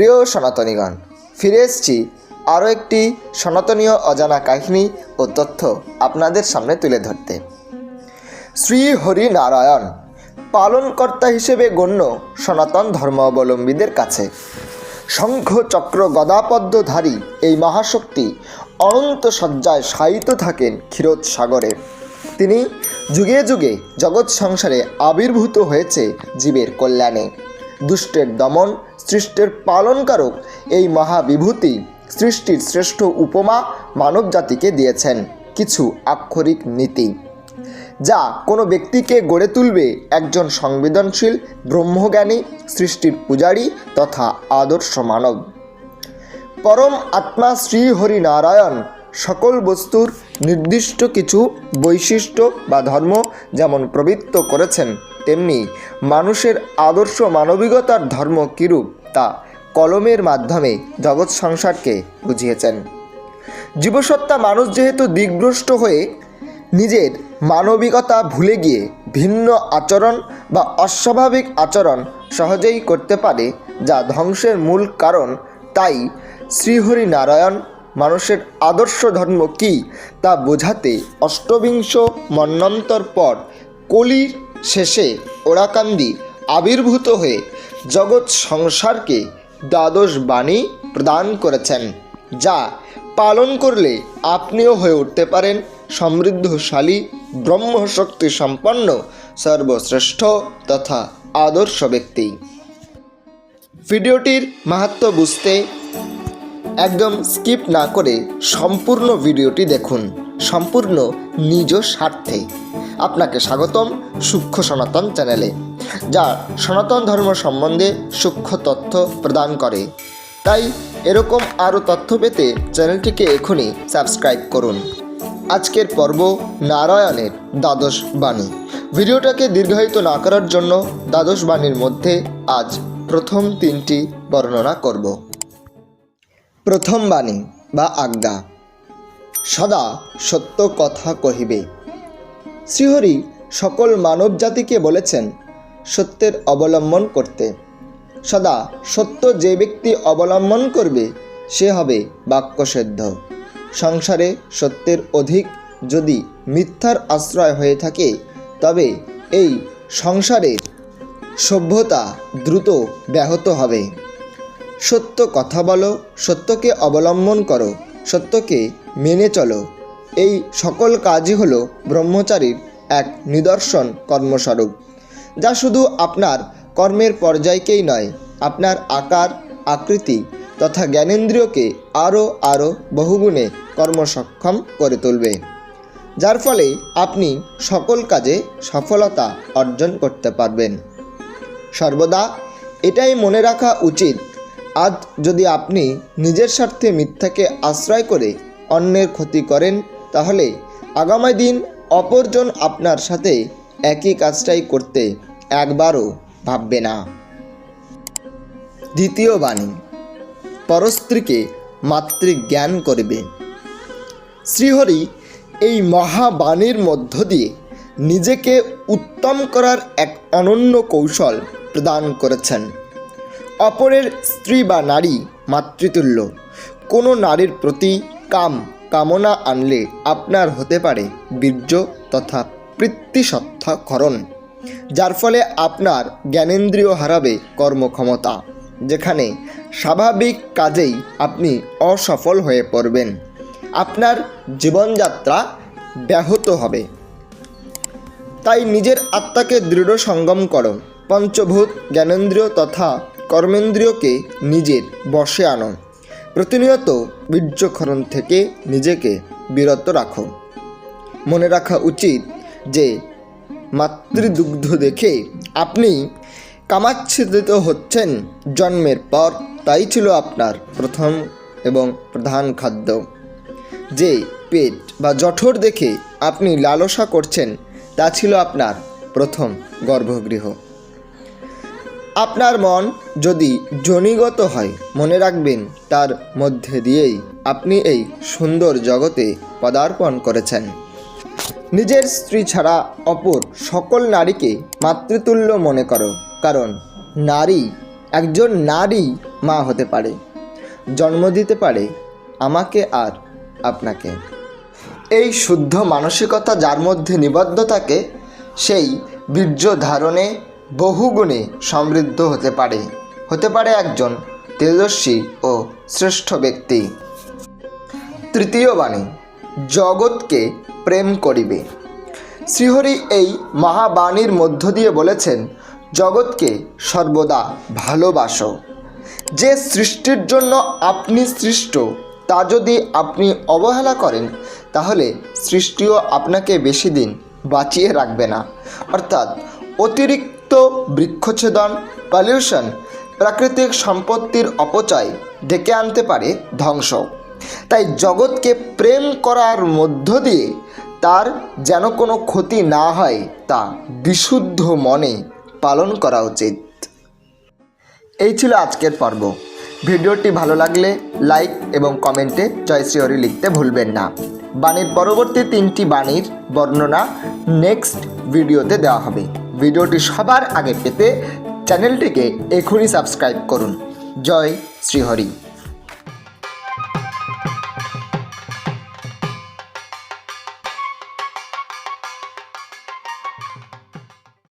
প্রিয় সনাতনীগণ, ফিরে এসেছি আরও একটি সনাতনীয় অজানা কাহিনী ও তথ্য আপনাদের সামনে তুলে ধরতে। শ্রী হরি নারায়ণ, পালনকর্তা হিসেবে গণ্য সনাতন ধর্মাবলম্বীদের কাছে। শঙ্খ চক্র গদাপদ্মধারী এই মহাশক্তি অনন্ত সজ্জায় শায়িত থাকেন ক্ষীরোদ সাগরে। তিনি যুগে যুগে জগৎ সংসারে আবির্ভূত হয়েছে জীবের কল্যাণে। দুষ্টের দমন, সৃষ্টের পালনকারক এই মহাবিভূতি সৃষ্টির শ্রেষ্ঠ উপমা মানবজাতিকে দিয়েছেন কিছু আক্ষরিক নীতি। যা কোনো ব্যক্তিকে গড়ে তুলবে একজন সংবেদনশীল, ব্রহ্মজ্ঞানী, সৃষ্টির পূজারী তথা আদর্শ মানব। পরম আত্মা শ্রী সকল বস্তুর নির্দিষ্ট কিছু বৈশিষ্ট্য বা ধর্ম যেমন প্রবৃত্ত করেছেন তেমনি মানুষের আদর্শ মানবিকতার ধর্ম কিরূপ তা কলমের মাধ্যমে জগৎ সংসারকে বুঝিয়েছেন। জীবসত্তা মানুষ যেহেতু দিগ্ভ্রষ্ট হয়ে নিজের মানবিকতা ভুলে গিয়ে ভিন্ন আচরণ বা অস্বাভাবিক আচরণ সহজেই করতে পারে, যা ধ্বংসের মূল কারণ, তাই শ্রীহরি নারায়ণ মানুষের আদর্শ ধর্ম কী তা বোঝাতে অষ্টবিংশ মন্বন্তর পর কলির শেষে ওরাকান্দি আবির্ভূত হয়ে জগৎ সংসারকে দ্বাদশ বাণী প্রদান করেছেন, যা পালন করলে আপনিও হয়ে উঠতে পারেন সমৃদ্ধশালী, ব্রহ্মশক্তি সম্পন্ন, সর্বশ্রেষ্ঠ তথা আদর্শ ব্যক্তি। ভিডিওটির মাহাত্ম বুঝতে একদম স্কিপ না করে সম্পূর্ণ ভিডিওটি দেখুন। সম্পূর্ণ নিজ স্বার্থে। আপনাকে স্বাগতম সূক্ষ্ম সনাতন চ্যানেলে, যা সনাতন ধর্ম সম্বন্ধে সূক্ষ্ম তথ্য প্রদান করে। তাই এরকম আরও তথ্য পেতে চ্যানেলটিকে এখনই সাবস্ক্রাইব করুন। আজকের পর্ব নারায়ণের দ্বাদশ বাণী। ভিডিওটাকে দীর্ঘায়িত না করার জন্য দ্বাদশ বাণীর মধ্যে আজ প্রথম তিনটি বর্ণনা করব। প্রথম বাণী বা আজ্ঞা। সদা সত্য কথা কহিবে। শ্রীহরি সকল মানব জাতিকে বলেছেন সত্যের অবলম্বন করতে। সদা সত্য যে ব্যক্তি অবলম্বন করবে, সে হবে বাক্যসেদ্ধ। সংসারে সত্যের অধিক যদি মিথ্যার আশ্রয় হয়ে থাকে, তবে এই সংসারের সভ্যতা দ্রুত ব্যাহত হবে। সত্য কথা বলো, সত্যকে অবলম্বন করো, সত্যকে মেনে চলো। এই সকল কাজই হলো ব্রহ্মচারীর এক নিদর্শন কর্মস্বরূপ, যা শুধু আপনার কর্মের পর্যায়কেই নয়, আপনার আকার, আকৃতি তথা জ্ঞানেন্দ্রিয়কে আরও আরও বহুগুণে কর্মসক্ষম করে তুলবে, যার ফলে আপনি সকল কাজে সফলতা অর্জন করতে পারবেন। সর্বদা এটাই মনে রাখা উচিত, আজ যদি আপনি নিজের স্বার্থে মিথ্যাকে আশ্রয় করে অন্যের ক্ষতি করেন, তাহলে আগামী দিন অপরজন আপনার সাথে একই কাজটাই করতে একবারও ভাববে না। দ্বিতীয় বাণী, পরস্ত্রীকে মাতৃজ্ঞান করবে। শ্রীহরি এই মহাবাণীর মধ্য দিয়ে নিজেকে উত্তম করার এক অনন্য কৌশল প্রদান করেছেন। অপরের স্ত্রী বা নারী মাতৃতুল্য, কোনো নারীর প্রতি কাম, কামনা আনলে আপনার হতে পারে বীর্য তথা পৃত্তিসত্তাকরণ যার ফলে আপনার জ্ঞানেন্দ্রিয় হারাবে কর্মক্ষমতা, যেখানে স্বাভাবিক কাজেই আপনি অসফল হয়ে পড়বেন। আপনার জীবনযাত্রা ব্যাহত হবে। তাই নিজের আত্মাকে দৃঢ় সঙ্গম করো। পঞ্চভূত জ্ঞানেন্দ্রিয় তথা কর্মেন্দ্রিয়কে নিজের বসে আনো। প্রতিনিয়ত বীর্যক্ষরণ থেকে নিজেকে বিরত রাখো। মনে রাখা উচিত যে মাতৃদুগ্ধ দেখে আপনি কামাচ্ছিদিত হচ্ছেন জন্মের পর, তাই ছিল আপনার প্রথম এবং প্রধান খাদ্য। যে পেট বা জঠর দেখে আপনি লালসা করছেন, তা ছিল আপনার প্রথম গর্ভগৃহ। আপনার মন যদি জনিগত হয়, মনে রাখবেন তার মধ্যে দিয়েই আপনি এই সুন্দর জগতে পদার্পণ করেছেন। নিজের স্ত্রী ছাড়া অপর সকল নারীকে মাতৃতুল্য মনে করো, কারণ নারী একজন নারী মা হতে পারে, জন্ম দিতে পারে, আমাকে আর আপনাকে। এই শুদ্ধ মানসিকতা যার মধ্যে নিবদ্ধ থাকে, সেই বীর্য ধারণে বহুগুণে সমৃদ্ধ হতে পারে। হতে পারে একজন তেজস্বী ও শ্রেষ্ঠ ব্যক্তি। তৃতীয় বাণী জগৎকে প্রেম করিবে। শ্রীহরি এই মহাবাণীর মধ্য দিয়ে বলেছেন, জগৎকে সর্বদা ভালোবাসো। যে সৃষ্টির জন্য আপনি সৃষ্ট, তা যদি আপনি অবহেলা করেন, তাহলে সৃষ্টিও আপনাকে বেশি দিন বাঁচিয়ে রাখবে না। অর্থাৎ অতিরিক্ত বৃক্ষছেদন পলিউশন প্রাকৃতিক সম্পত্তির অপচয় ডেকে আনতে পারে ধ্বংস। তাই জগৎকে প্রেম করার মধ্য দিয়ে তার যেন কোনো ক্ষতি না হয় তা বিশুদ্ধ মনে পালন করা উচিত। এই ছিল আজকের পর্ব। ভিডিওটি ভালো লাগলে লাইক এবং কমেন্টে জয় শ্রীহরি লিখতে ভুলবেন না। বাণীর পরবর্তী তিনটি বাণীর বর্ণনা নেক্সট ভিডিওতে দেওয়া হবে। ভিডিওটি সবার আগে পেতে চ্যানেলটিকে এখনই সাবস্ক্রাইব করুন। জয় শ্রীহরি।